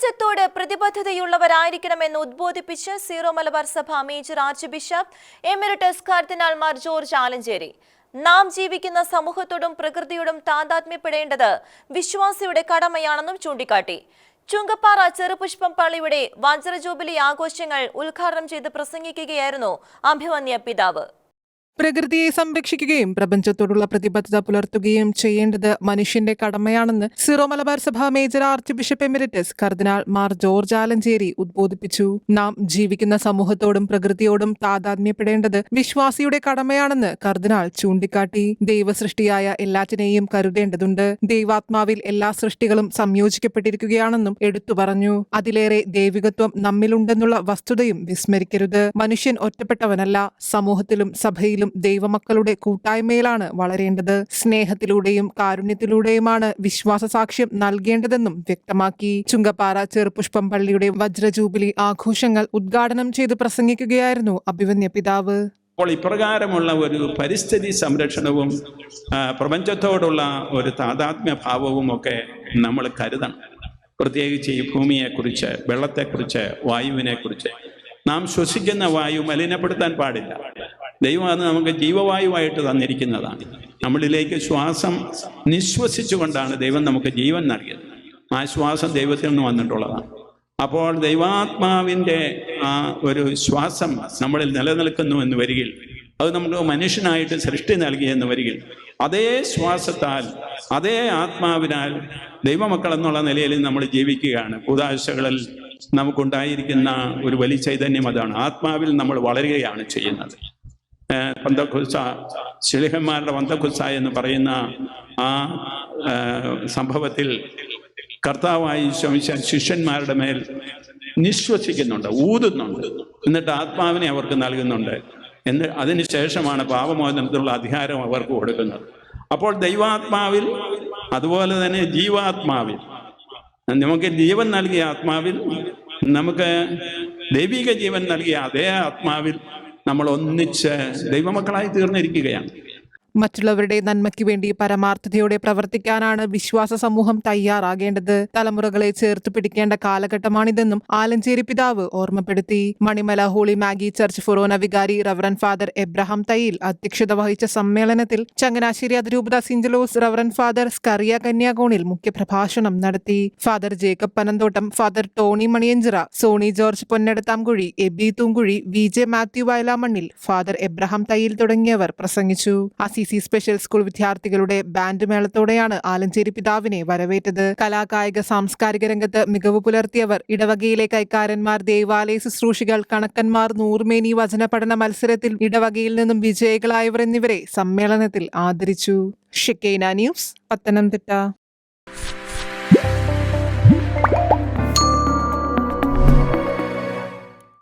പ്രപഞ്ചത്തോട് പ്രതിബദ്ധതയുള്ളവരായിരിക്കണമെന്ന് ഉദ്ബോധിപ്പിച്ച് സീറോ മലബാർ സഭ major archbishop emeritus cardinal Mar George Alencherry. നാം ജീവിക്കുന്ന സമൂഹത്തോടും പ്രകൃതിയോടും താതാത്മ്യപ്പെടേണ്ടത് വിശ്വാസിയുടെ കടമയാണെന്നും ചൂണ്ടിക്കാട്ടി. ചുങ്കപ്പാറ ചെറുപുഷ്പം പള്ളിയുടെ വജ്രജൂബിലി ആഘോഷങ്ങൾ ഉദ്ഘാടനം ചെയ്ത് പ്രസംഗിക്കുകയായിരുന്നു അഭിമന്യ പിതാവ്. പ്രകൃതിയെ സംരക്ഷിക്കുകയും പ്രപഞ്ചത്തോടുള്ള പ്രതിബദ്ധത പുലർത്തുകയും ചെയ്യേണ്ടത് മനുഷ്യന്റെ കടമയാണെന്ന് സിറോ മലബാർ സഭ major archbishop emeritus cardinal Mar George Alencherry ഉദ്ബോധിപ്പിച്ചു. നാം ജീവിക്കുന്ന സമൂഹത്തോടും പ്രകൃതിയോടും താതാത്മ്യപ്പെടേണ്ടത് വിശ്വാസിയുടെ കടമയാണെന്ന് കർദിനാൾ ചൂണ്ടിക്കാട്ടി. ദൈവസൃഷ്ടിയായ എല്ലാറ്റിനെയും കരുതേണ്ടതുണ്ട്. ദൈവാത്മാവിൽ എല്ലാ സൃഷ്ടികളും സംയോജിക്കപ്പെട്ടിരിക്കുകയാണെന്നും എടുത്തു പറഞ്ഞു. അതിലേറെ ദൈവികത്വം നമ്മിലുണ്ടെന്നുള്ള വസ്തുതയും വിസ്മരിക്കരുത്. മനുഷ്യൻ ഒറ്റപ്പെട്ടവനല്ല സമൂഹത്തിലും സഭയിലും ദൈവമക്കളുടെ കൂട്ടായ്മയിലാണ് വളരേണ്ടത്. സ്നേഹത്തിലൂടെയും കാരുണ്യത്തിലൂടെയുമാണ് വിശ്വാസ സാക്ഷ്യം നൽകേണ്ടതെന്നും വ്യക്തമാക്കി. ചുങ്കപ്പാറ ചെറുപുഷ്പം പള്ളിയുടെ വജ്രജൂബിലി ആഘോഷങ്ങൾ ഉദ്ഘാടനം ചെയ്ത് പ്രസംഗിക്കുകയായിരുന്നു അഭിവന്യ പിതാവ്. അപ്പോൾ ഇപ്രകാരമുള്ള ഒരു പരിസ്ഥിതി സംരക്ഷണവും പ്രപഞ്ചത്തോടുള്ള ഒരു താതാത്മ്യ ഭാവവും ഒക്കെ നമ്മൾ കരുതണം. പ്രത്യേകിച്ച് ഈ ഭൂമിയെക്കുറിച്ച് വെള്ളത്തെക്കുറിച്ച് വായുവിനെക്കുറിച്ച്. നാം ശ്വസിക്കുന്ന വായു മലിനപ്പെടുത്താൻ പാടില്ല. ദൈവം അത് നമുക്ക് ജീവവായുവായിട്ട് തന്നിരിക്കുന്നതാണ്. നമ്മളിലേക്ക് ശ്വാസം നിശ്വസിച്ചുകൊണ്ടാണ് ദൈവം നമുക്ക് ജീവൻ നൽകിയത്. ആ ശ്വാസം ദൈവത്തിൽ നിന്ന് വന്നിട്ടുള്ളതാണ്. അപ്പോൾ ദൈവാത്മാവിന്റെ ആ ഒരു ശ്വാസം നമ്മളിൽ നിലനിൽക്കുന്നു എന്ന് വരികിൽ അത് നമുക്ക് മനുഷ്യനായിട്ട് സൃഷ്ടി നൽകി നൽകിയെന്ന് വരികിൽ അതേ ശ്വാസത്താൽ അതേ ആത്മാവിനാൽ ദൈവമക്കൾ എന്നുള്ള നിലയിൽ നമ്മൾ ജീവിക്കുകയാണ്. പുതാഴ്ചകളിൽ നമുക്കുണ്ടായിരിക്കുന്ന ഒരു വലിയ ചൈതന്യം അതാണ്. ആത്മാവിൽ നമ്മൾ വളരുകയാണ് ചെയ്യുന്നത്. പന്തക്കുസ ശിലിഹന്മാരുടെ പന്തക്കുസ എന്ന് പറയുന്ന ആ സംഭവത്തിൽ കർത്താവായി ശിഷ്യന്മാരുടെ മേൽ നിശ്വസിക്കുന്നുണ്ട് ഊതുന്നുണ്ട്. എന്നിട്ട് ആത്മാവിനെ അവർക്ക് നൽകുന്നുണ്ട്. എന്ന് അതിനുശേഷമാണ് പാപമോചനത്തിലുള്ള അധികാരം അവർക്ക് കൊടുക്കുന്നത്. അപ്പോൾ ദൈവാത്മാവിൽ അതുപോലെ തന്നെ ജീവാത്മാവിൽ നമുക്ക് ജീവൻ നൽകിയ ആത്മാവിൽ നമുക്ക് ദൈവിക ജീവൻ നൽകിയ അതേ ആത്മാവിൽ നമ്മൾ ഒന്നിച്ച് ദൈവമക്കളായി തീർന്നിരിക്കുകയാണ്. മറ്റുള്ളവരുടെ നന്മയ്ക്ക് വേണ്ടി പരമാർത്ഥതയോടെ പ്രവർത്തിക്കാനാണ് വിശ്വാസ സമൂഹം തയ്യാറാകേണ്ടത്. തലമുറകളെ ചേർത്ത് പിടിക്കേണ്ട കാലഘട്ടമാണിതെന്നും ആലഞ്ചേരി പിതാവ് ഓർമ്മപ്പെടുത്തി. Manimala Holy Magi Church forane വികാരി റവറൻ ഫാദർ എബ്രഹാം തയ്യിൽ അധ്യക്ഷത വഹിച്ച സമ്മേളനത്തിൽ ചങ്ങനാശ്ശേരി അതിരൂപത സിഞ്ചലോസ് റവറൻ ഫാദർ സ്കറിയ കന്യാകോണിൽ മുഖ്യപ്രഭാഷണം നടത്തി. Father Jacob Panamthottam father Tony Maniyanchira Sony George Ponnadathamkuzhi Aby Thoonkuzhi V J Mathew Vayalamannil father Abraham Thayyil തുടങ്ങിയവർ പ്രസംഗിച്ചു. അസിസി സ്പെഷ്യൽ സ്കൂൾ വിദ്യാർത്ഥികളുടെ ബാൻഡ് മേളത്തോടെയാണ് ആലഞ്ചേരി പിതാവിനെ വരവേറ്റത്. കലാകായിക സാംസ്കാരിക രംഗത്ത് മികവ് പുലർത്തിയവർ ഇടവകയിലെ കൈക്കാരന്മാർ ദേവാലയ ശുശ്രൂഷികൾ കണക്കന്മാർ നൂർമേനി വചന പഠന മത്സരത്തിൽ ഇടവകയിൽ നിന്നും വിജയികളായവർ എന്നിവരെ സമ്മേളനത്തിൽ ആദരിച്ചു. ഷിക്കേന ന്യൂസ് പത്തനംതിട്ട.